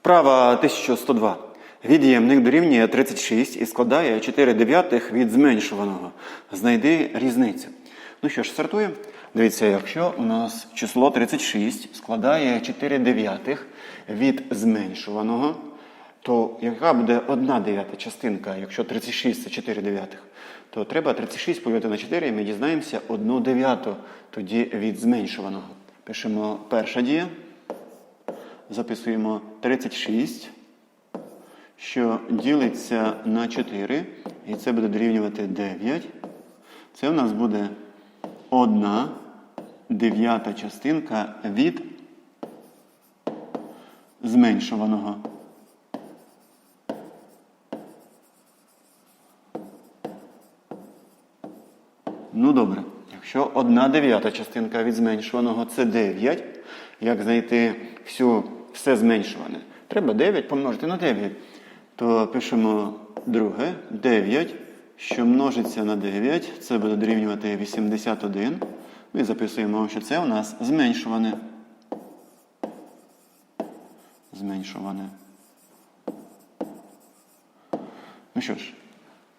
Вправа 1102. Від'ємник дорівнює 36 і складає 4 дев'ятих від зменшуваного. Знайди різницю. Ну що ж, стартуємо. Дивіться, якщо у нас число 36 складає 4 дев'ятих від зменшуваного, то яка буде одна дев'ята частинка, якщо 36 це 4 дев'ятих, то треба 36 поділити на 4 і ми дізнаємося одну дев'яту тоді від зменшуваного. Пишемо перша дія. Записуємо 36, що ділиться на 4, і це буде дорівнювати 9. Це у нас буде одна дев'ята частинка від зменшуваного. Ну добре, якщо одна дев'ята частинка від зменшуваного це 9, як знайти всю, все зменшуване? Треба 9 помножити на 9. То пишемо друге 9, що множиться на 9, це буде дорівнювати 81. Ну і записуємо, що це у нас зменшуване. Зменшуване. Ну що ж,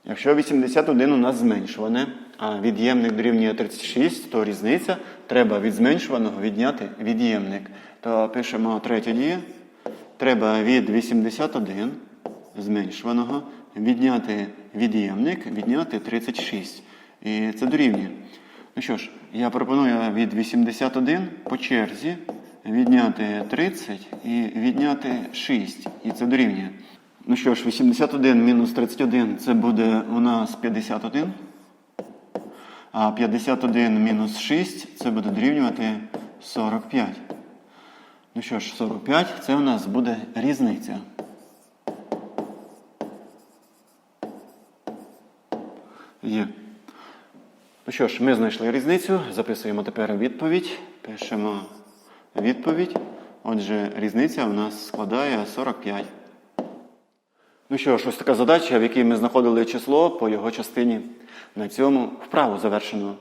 якщо 81 у нас зменшуване, а від'ємник дорівнює 36, то різниця треба від зменшуваного відняти від'ємник. То пишемо третя дія. Треба від 81 зменшуваного відняти від'ємник, відняти 36. І це дорівнює. Ну що ж, я пропоную від 81 по черзі відняти 30 і відняти 6. І це дорівнює. Ну що ж, 81 мінус 31 це буде у нас 51. А 51 мінус 6 це буде дорівнювати 45. Ну що ж, 45 це у нас буде різниця. Є. Ну що ж, ми знайшли різницю. Записуємо тепер відповідь. Пишемо відповідь. Отже, різниця у нас складає 45. Ну що ж, ось така задача, в якій ми знаходили число по його частині. На цьому вправу завершено.